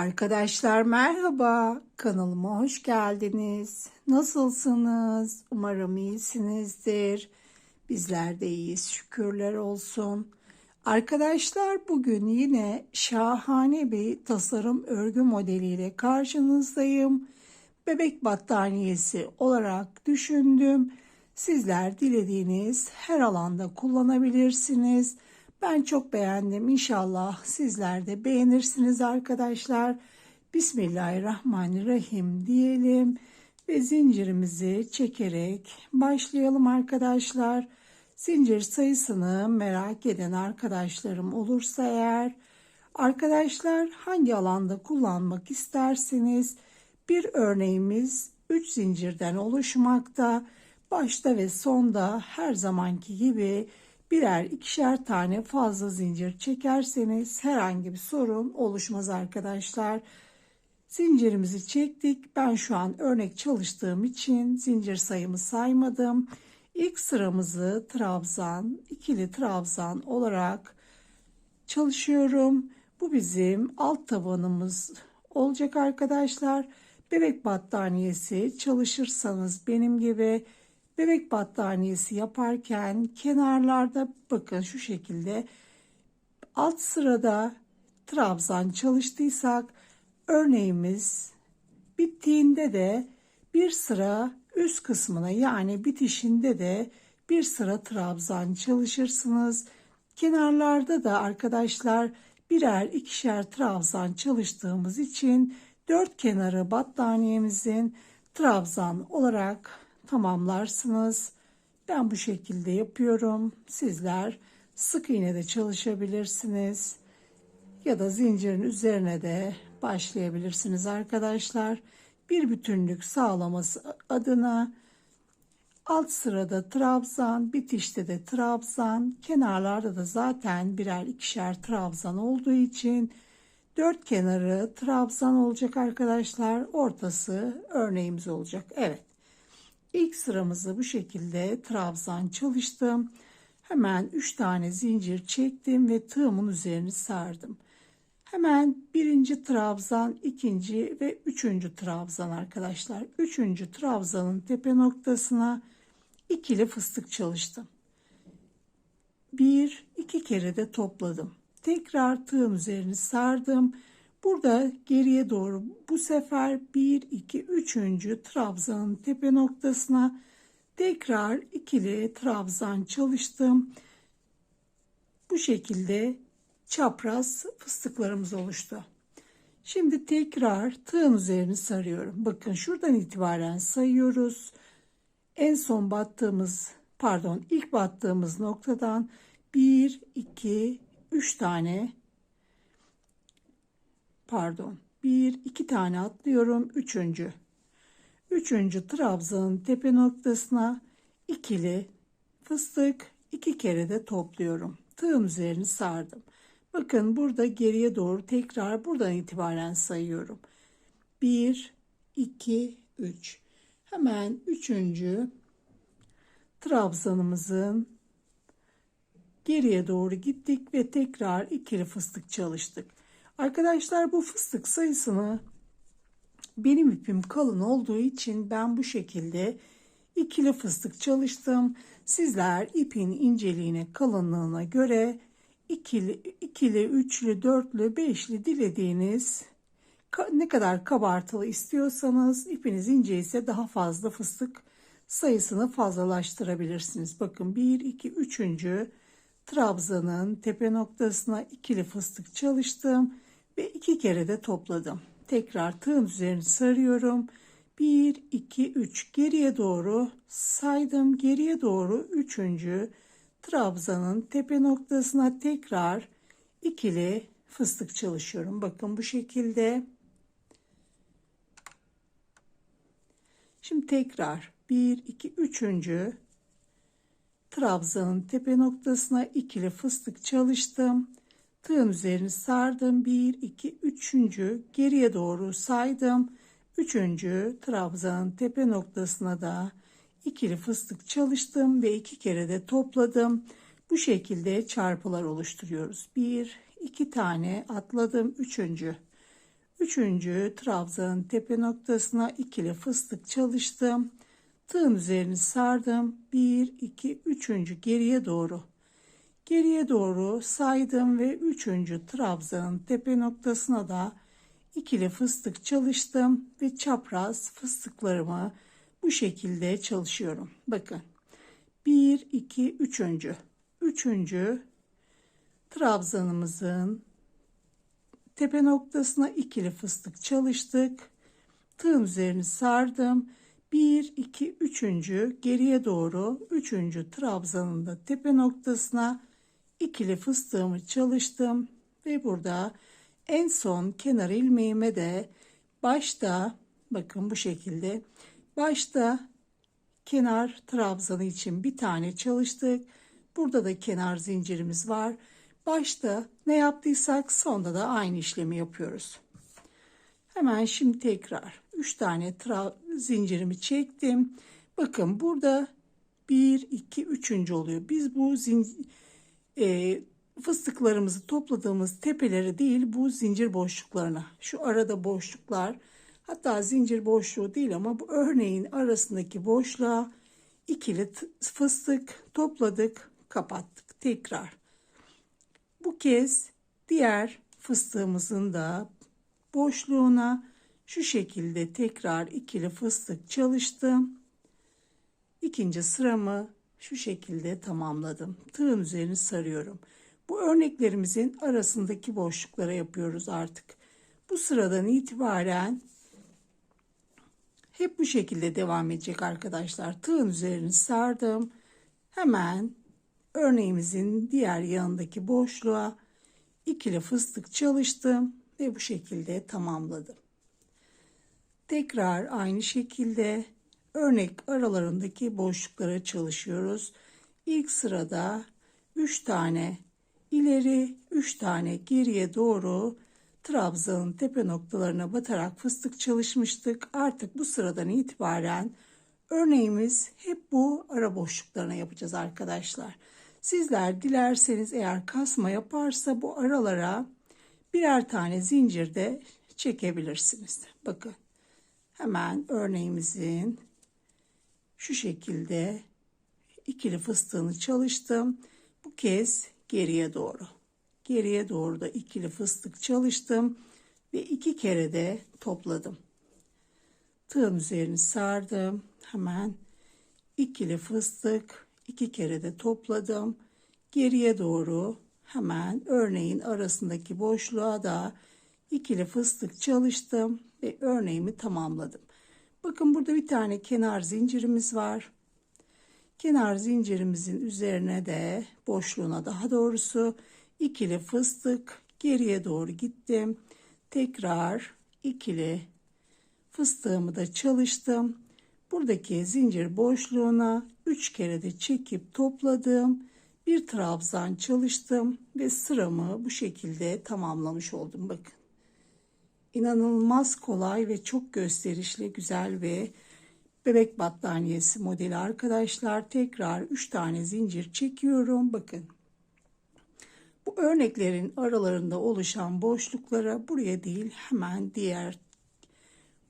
Arkadaşlar merhaba. Kanalıma hoş geldiniz. Nasılsınız? Umarım iyisinizdir. Bizler de iyiyiz. Şükürler olsun. Arkadaşlar bugün yine şahane bir tasarım örgü modeliyle karşınızdayım. Bebek battaniyesi olarak düşündüm. Sizler dilediğiniz her alanda kullanabilirsiniz. Ben çok beğendim. İnşallah sizler de beğenirsiniz arkadaşlar. Bismillahirrahmanirrahim diyelim ve zincirimizi çekerek başlayalım arkadaşlar. Zincir sayısını merak eden arkadaşlarım olursa eğer arkadaşlar hangi alanda kullanmak isterseniz bir örneğimiz 3 zincirden oluşmakta. Başta ve sonda her zamanki gibi birer ikişer tane fazla zincir çekerseniz herhangi bir sorun oluşmaz arkadaşlar. Zincirimizi çektik. Ben şu an örnek çalıştığım için zincir sayımı saymadım. İlk sıramızı trabzan, ikili trabzan olarak çalışıyorum. Bu bizim alt tabanımız olacak arkadaşlar. Bebek battaniyesi çalışırsanız benim gibi bebek battaniyesi yaparken kenarlarda bakın şu şekilde alt sırada trabzan çalıştıysak örneğimiz bittiğinde de bir sıra üst kısmına yani bitişinde de bir sıra trabzan çalışırsınız. Kenarlarda da arkadaşlar birer ikişer trabzan çalıştığımız için dört kenarı battaniyemizin trabzan olarak tamamlarsınız. Ben bu şekilde yapıyorum. Sizler sık iğne de çalışabilirsiniz. Ya da zincirin üzerine de başlayabilirsiniz arkadaşlar. Bir bütünlük sağlaması adına alt sırada trabzan, bitişte de trabzan, kenarlarda da zaten birer ikişer trabzan olduğu için dört kenarı trabzan olacak arkadaşlar. Ortası örneğimiz olacak. Evet. İlk sıramızı bu şekilde trabzan çalıştım. Hemen 3 tane zincir çektim ve tığımın üzerini sardım. Hemen birinci trabzan, ikinci ve üçüncü trabzan arkadaşlar. Üçüncü trabzanın tepe noktasına ikili fıstık çalıştım. Bir, iki kere de topladım. Tekrar tığım üzerini sardım. Burada geriye doğru bu sefer 1, 2, 3. trabzanın tepe noktasına tekrar ikili trabzan çalıştım. Bu şekilde çapraz fıstıklarımız oluştu. Şimdi tekrar tığın üzerini sarıyorum. Bakın şuradan itibaren sayıyoruz. En son battığımız pardon ilk battığımız noktadan 1, 2, 3 tane pardon bir iki tane atlıyorum. Üçüncü. Üçüncü trabzanın tepe noktasına ikili fıstık iki kere de topluyorum. Tığım üzerini sardım. Bakın burada geriye doğru tekrar buradan itibaren sayıyorum. 1 2 3 hemen üçüncü trabzanımızın geriye doğru gittik ve tekrar ikili fıstık çalıştık Arkadaşlar bu fıstık sayısını benim ipim kalın olduğu için ben bu şekilde ikili fıstık çalıştım. Sizler ipin inceliğine kalınlığına göre ikili, ikili, üçlü, dörtlü, beşli dilediğiniz ne kadar kabartılı istiyorsanız ipiniz ince ise daha fazla fıstık sayısını fazlalaştırabilirsiniz. Bakın 1, 2, 3. trabzanın tepe noktasına ikili fıstık çalıştım ve iki kere de topladım. Tekrar tığın üzerini sarıyorum. 1 2 3 geriye doğru saydım. Geriye doğru 3. trabzanın tepe noktasına tekrar ikili fıstık çalışıyorum. Bakın bu şekilde. Şimdi tekrar 1 2 3. trabzanın tepe noktasına ikili fıstık çalıştım. Tığın üzerini sardım. 1, 2, 3. geriye doğru saydım. 3. trabzanın tepe noktasına da ikili fıstık çalıştım ve iki kere de topladım. Bu şekilde çarpılar oluşturuyoruz. 1, 2 tane atladım. 3. Üçüncü trabzanın tepe noktasına ikili fıstık çalıştım. Tığın üzerini sardım. Bir, iki, üçüncü geriye doğru. Geriye doğru saydım ve üçüncü trabzanın tepe noktasına da ikili fıstık çalıştım ve çapraz fıstıklarımı bu şekilde çalışıyorum. Bakın. 1 2 üçüncü. Üçüncü trabzanımızın tepe noktasına ikili fıstık çalıştık. Tığın üzerini sardım. 1 2 üçüncü geriye doğru üçüncü trabzanın da tepe noktasına ikili fıstığımı çalıştım ve burada en son kenar ilmeğime de başta bakın bu şekilde başta kenar trabzanı için bir tane çalıştık. Burada da kenar zincirimiz var. Başta ne yaptıysak sonda da aynı işlemi yapıyoruz. Hemen şimdi tekrar 3 tane zincirimi çektim. Bakın burada 1 2 3. oluyor. Biz bu zincir e, fıstıklarımızı topladığımız tepeleri değil bu zincir boşluklarına. Şu arada boşluklar hatta zincir boşluğu değil ama bu örneğin arasındaki boşluğa ikili fıstık topladık kapattık tekrar. Bu kez diğer fıstığımızın da boşluğuna şu şekilde tekrar ikili fıstık çalıştım ikinci sıramı şu şekilde tamamladım tığın üzerini sarıyorum bu örneklerimizin arasındaki boşluklara yapıyoruz artık. Bu sıradan itibaren hep bu şekilde devam edecek arkadaşlar. Tığın üzerini sardım. Hemen örneğimizin diğer yanındaki boşluğa ikili fıstık çalıştım ve bu şekilde tamamladım. Tekrar aynı şekilde örnek aralarındaki boşluklara çalışıyoruz. İlk sırada 3 tane ileri 3 tane geriye doğru trabzanın tepe noktalarına batarak fıstık çalışmıştık. Artık bu sıradan itibaren örneğimiz hep bu ara boşluklarına yapacağız arkadaşlar. Sizler dilerseniz eğer kasma yaparsa bu aralara birer tane zincir de çekebilirsiniz. Bakın hemen örneğimizin şu şekilde ikili fıstığını çalıştım. Bu kez geriye doğru. Geriye doğru da ikili fıstık çalıştım ve iki kere de topladım. Tığın üzerini sardım. Hemen ikili fıstık iki kere de topladım. Geriye doğru hemen örneğin arasındaki boşluğa da ikili fıstık çalıştım ve örneğimi tamamladım. Bakın burada bir tane kenar zincirimiz var. Kenar zincirimizin üzerine de boşluğuna daha doğrusu ikili fıstık geriye doğru gittim. Tekrar ikili fıstığımı da çalıştım. Buradaki zincir boşluğuna 3 kere de çekip topladım. Bir trabzan çalıştım ve sıramı bu şekilde tamamlamış oldum bakın. İnanılmaz kolay ve çok gösterişli güzel ve bebek battaniyesi modeli arkadaşlar. Tekrar 3 tane zincir çekiyorum. Bakın. Bu örneklerin aralarında oluşan boşluklara buraya değil hemen diğer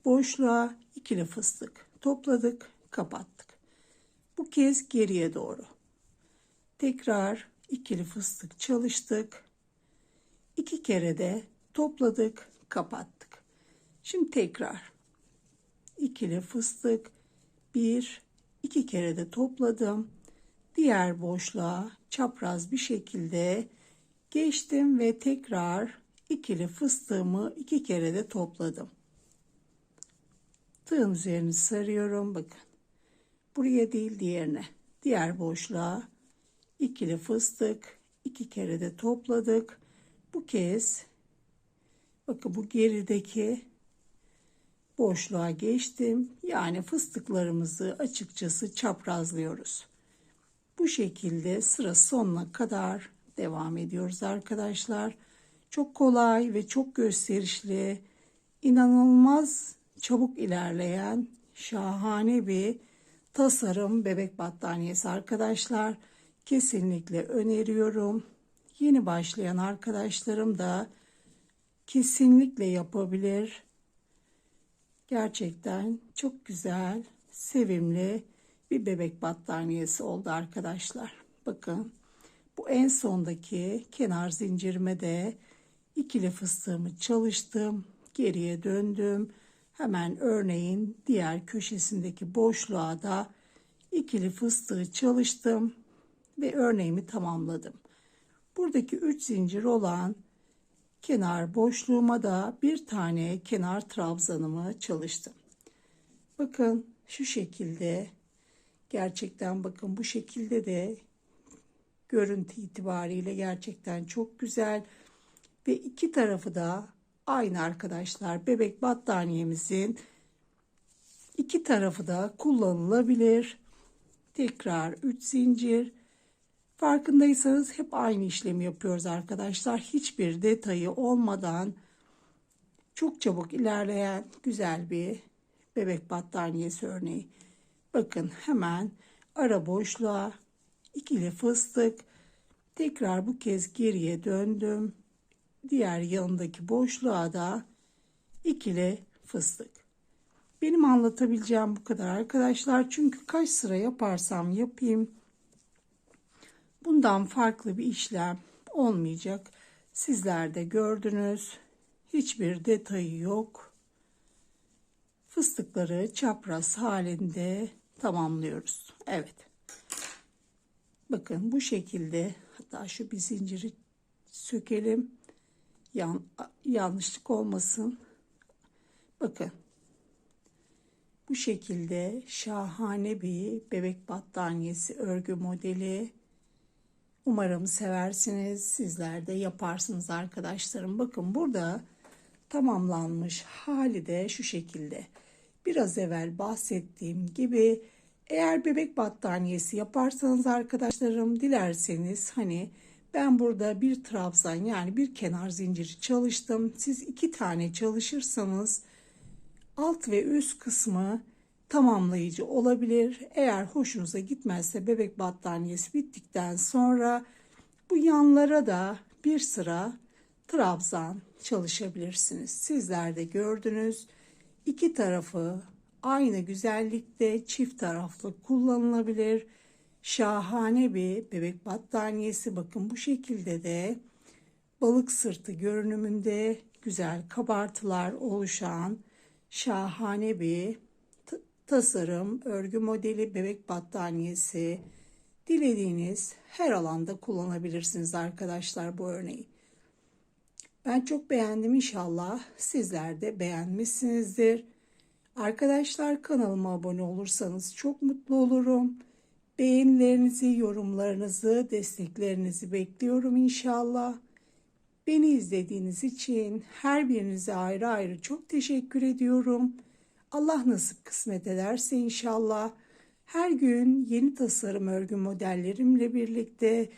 boşluğa ikili fıstık topladık, kapattık. Bu kez geriye doğru. Tekrar ikili fıstık çalıştık. İki kere de topladık, kapattık. Şimdi tekrar ikili fıstık bir, iki kere de topladım. Diğer boşluğa çapraz bir şekilde geçtim ve tekrar ikili fıstığımı iki kere de topladım. Tığın üzerini sarıyorum. Bakın. Buraya değil diğerine. Diğer boşluğa ikili fıstık iki kere de topladık. Bu kez bakın bu gerideki boşluğa geçtim. Yani fıstıklarımızı açıkçası çaprazlıyoruz. Bu şekilde sıra sonuna kadar devam ediyoruz arkadaşlar. Çok kolay ve çok gösterişli, inanılmaz çabuk ilerleyen şahane bir tasarım bebek battaniyesi arkadaşlar. Kesinlikle öneriyorum. Yeni başlayan arkadaşlarım da kesinlikle yapabilir. Gerçekten çok güzel, sevimli bir bebek battaniyesi oldu arkadaşlar. Bakın bu en sondaki kenar zincirime de ikili fıstığımı çalıştım. Geriye döndüm. Hemen örneğin diğer köşesindeki boşluğa da ikili fıstığı çalıştım ve örneğimi tamamladım. Buradaki 3 zincir olan kenar boşluğuma da bir tane kenar trabzanımı çalıştım. Bakın şu şekilde gerçekten bakın bu şekilde de görüntü itibariyle gerçekten çok güzel ve iki tarafı da aynı arkadaşlar bebek battaniyemizin iki tarafı da kullanılabilir. Tekrar 3 zincir Farkındaysanız hep aynı işlemi yapıyoruz arkadaşlar. Hiçbir detayı olmadan çok çabuk ilerleyen güzel bir bebek battaniyesi örneği. Bakın hemen ara boşluğa ikili fıstık. Tekrar bu kez geriye döndüm. Diğer yanındaki boşluğa da ikili fıstık. Benim anlatabileceğim bu kadar arkadaşlar. Çünkü kaç sıra yaparsam yapayım Bundan farklı bir işlem olmayacak. Sizler de gördünüz. Hiçbir detayı yok. Fıstıkları çapraz halinde tamamlıyoruz. Evet. Bakın bu şekilde hatta şu bir zinciri sökelim. Yan, yanlışlık olmasın. Bakın. Bu şekilde şahane bir bebek battaniyesi örgü modeli Umarım seversiniz. Sizler de yaparsınız arkadaşlarım. Bakın burada tamamlanmış hali de şu şekilde. Biraz evvel bahsettiğim gibi eğer bebek battaniyesi yaparsanız arkadaşlarım dilerseniz hani ben burada bir trabzan yani bir kenar zinciri çalıştım. Siz iki tane çalışırsanız alt ve üst kısmı tamamlayıcı olabilir. Eğer hoşunuza gitmezse bebek battaniyesi bittikten sonra bu yanlara da bir sıra trabzan çalışabilirsiniz. Sizler de gördünüz. İki tarafı aynı güzellikte çift taraflı kullanılabilir. Şahane bir bebek battaniyesi bakın bu şekilde de balık sırtı görünümünde güzel kabartılar oluşan şahane bir tasarım, örgü modeli, bebek battaniyesi dilediğiniz her alanda kullanabilirsiniz arkadaşlar bu örneği. Ben çok beğendim inşallah sizler de beğenmişsinizdir. Arkadaşlar kanalıma abone olursanız çok mutlu olurum. Beğenilerinizi, yorumlarınızı, desteklerinizi bekliyorum inşallah. Beni izlediğiniz için her birinize ayrı ayrı çok teşekkür ediyorum. Allah nasip kısmet ederse inşallah her gün yeni tasarım örgü modellerimle birlikte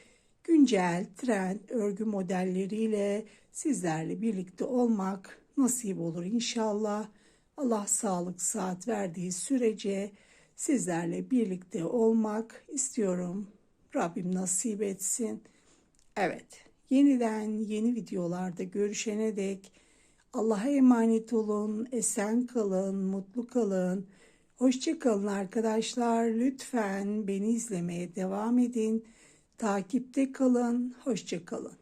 güncel trend örgü modelleriyle sizlerle birlikte olmak nasip olur inşallah. Allah sağlık saat verdiği sürece sizlerle birlikte olmak istiyorum. Rabbim nasip etsin. Evet, yeniden yeni videolarda görüşene dek Allah'a emanet olun, esen kalın, mutlu kalın. Hoşça kalın arkadaşlar. Lütfen beni izlemeye devam edin. Takipte kalın. Hoşça kalın.